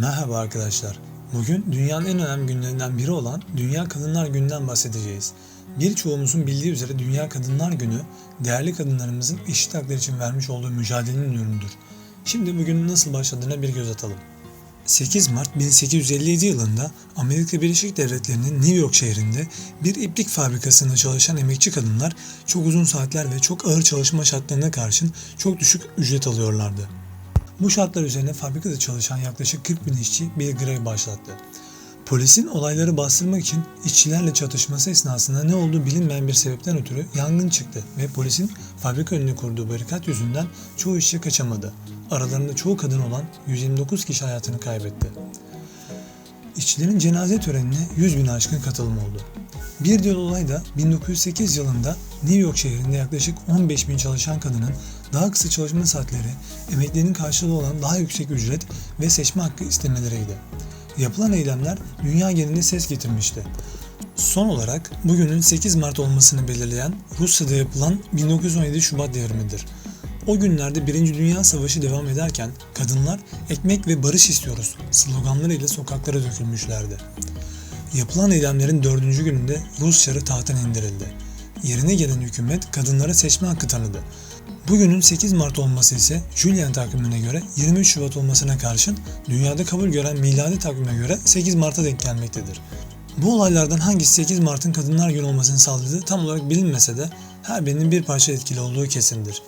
Merhaba arkadaşlar. Bugün dünyanın en önemli günlerinden biri olan Dünya Kadınlar Günü'nden bahsedeceğiz. Birçoğumuzun bildiği üzere Dünya Kadınlar Günü, değerli kadınlarımızın eşit haklar için vermiş olduğu mücadelenin ürünüdür. Şimdi bugünün nasıl başladığına bir göz atalım. 8 Mart 1857 yılında Amerika Birleşik Devletleri'nin New York şehrinde bir iplik fabrikasında çalışan emekçi kadınlar çok uzun saatler ve çok ağır çalışma şartlarına karşın çok düşük ücret alıyorlardı. Bu şartlar üzerine fabrikada çalışan yaklaşık 40 bin işçi bir grev başlattı. Polisin olayları bastırmak için işçilerle çatışması esnasında ne olduğu bilinmeyen bir sebepten ötürü yangın çıktı ve polisin fabrika önüne kurduğu barikat yüzünden çoğu işçi kaçamadı. Aralarında çoğu kadın olan 129 kişi hayatını kaybetti. İşçilerin cenaze törenine 100 bin aşkın katılım oldu. Bir diğer olay da 1908 yılında New York şehrinde yaklaşık 15 bin çalışan kadının daha kısa çalışma saatleri, emeklerinin karşılığı olan daha yüksek ücret ve seçme hakkı istemeleriydi. Yapılan eylemler dünya genelinde ses getirmişti. Son olarak bugünün 8 Mart olmasını belirleyen Rusya'da yapılan 1917 Şubat devrimidir. O günlerde 1. Dünya Savaşı devam ederken kadınlar ekmek ve barış istiyoruz sloganlarıyla sokaklara dökülmüşlerdi. Yapılan eylemlerin dördüncü gününde Rus Çarı tahttan indirildi. Yerine gelen hükümet kadınlara seçme hakkı tanıdı. Bugünün 8 Mart olması ise Julian takvimine göre 23 Şubat olmasına karşın dünyada kabul gören miladi takvime göre 8 Mart'a denk gelmektedir. Bu olaylardan hangisi 8 Mart'ın Kadınlar Günü olmasını sağladığı tam olarak bilinmese de her birinin bir parça etkili olduğu kesindir.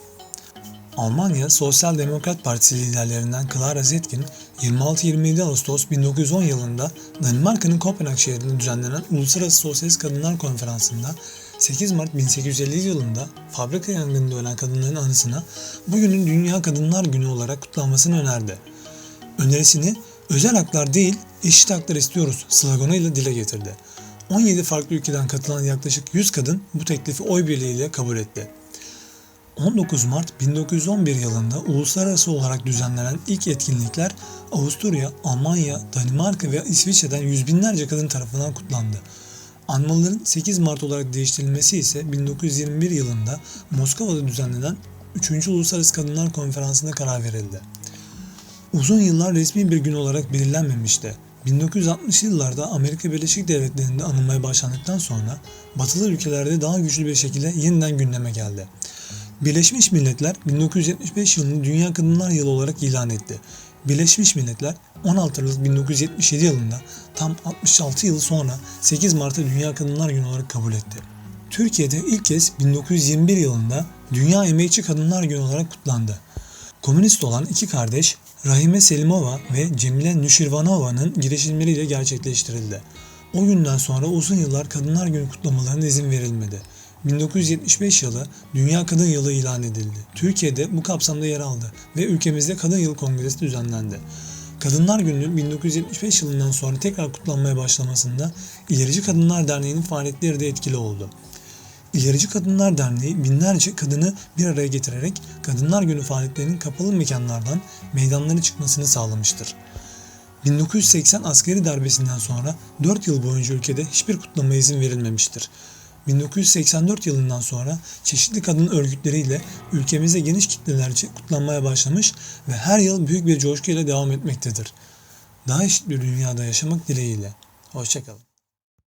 Almanya Sosyal Demokrat Partisi liderlerinden Clara Zetkin 26-27 Ağustos 1910 yılında Danimarka'nın Kopenhag şehrinde düzenlenen Uluslararası Sosyalist Kadınlar Konferansı'nda 8 Mart 1850 yılında fabrika yangınında ölen kadınların anısına bugünün Dünya Kadınlar Günü olarak kutlanmasını önerdi. Önerisini özel haklar değil eşit haklar istiyoruz sloganıyla dile getirdi. 17 farklı ülkeden katılan yaklaşık 100 kadın bu teklifi oy birliğiyle kabul etti. 19 Mart 1911 yılında uluslararası olarak düzenlenen ilk etkinlikler Avusturya, Almanya, Danimarka ve İsviçre'den yüz binlerce kadın tarafından kutlandı. Anmaların 8 Mart olarak değiştirilmesi ise 1921 yılında Moskova'da düzenlenen 3. Uluslararası Kadınlar Konferansı'nda karar verildi. Uzun yıllar resmi bir gün olarak belirlenmemişti. 1960'lı yıllarda Amerika Birleşik Devletleri'nde anılmaya başlandıktan sonra batılı ülkelerde daha güçlü bir şekilde yeniden gündeme geldi. Birleşmiş Milletler 1975 yılını Dünya Kadınlar Yılı olarak ilan etti. Birleşmiş Milletler 16 Aralık 1977 yılında tam 66 yıl sonra 8 Mart'ı Dünya Kadınlar Günü olarak kabul etti. Türkiye'de ilk kez 1921 yılında Dünya Emekçi Kadınlar Günü olarak kutlandı. Komünist olan iki kardeş Rahime Selimova ve Cemile Nüşirvanova'nın girişimleriyle gerçekleştirildi. O günden sonra uzun yıllar Kadınlar Günü kutlamalarına izin verilmedi. 1975 yılı Dünya Kadın Yılı ilan edildi. Türkiye'de bu kapsamda yer aldı ve ülkemizde Kadın Yılı Kongresi düzenlendi. Kadınlar Günü 1975 yılından sonra tekrar kutlanmaya başlamasında İlerici Kadınlar Derneği'nin faaliyetleri de etkili oldu. İlerici Kadınlar Derneği binlerce kadını bir araya getirerek Kadınlar Günü faaliyetlerinin kapalı mekanlardan meydanlara çıkmasını sağlamıştır. 1980 askeri darbesinden sonra 4 yıl boyunca ülkede hiçbir kutlama izin verilmemiştir. 1984 yılından sonra çeşitli kadın örgütleriyle ülkemizde geniş kitlelerce kutlanmaya başlamış ve her yıl büyük bir coşkuyla devam etmektedir. Daha eşit bir dünyada yaşamak dileğiyle. Hoşçakalın.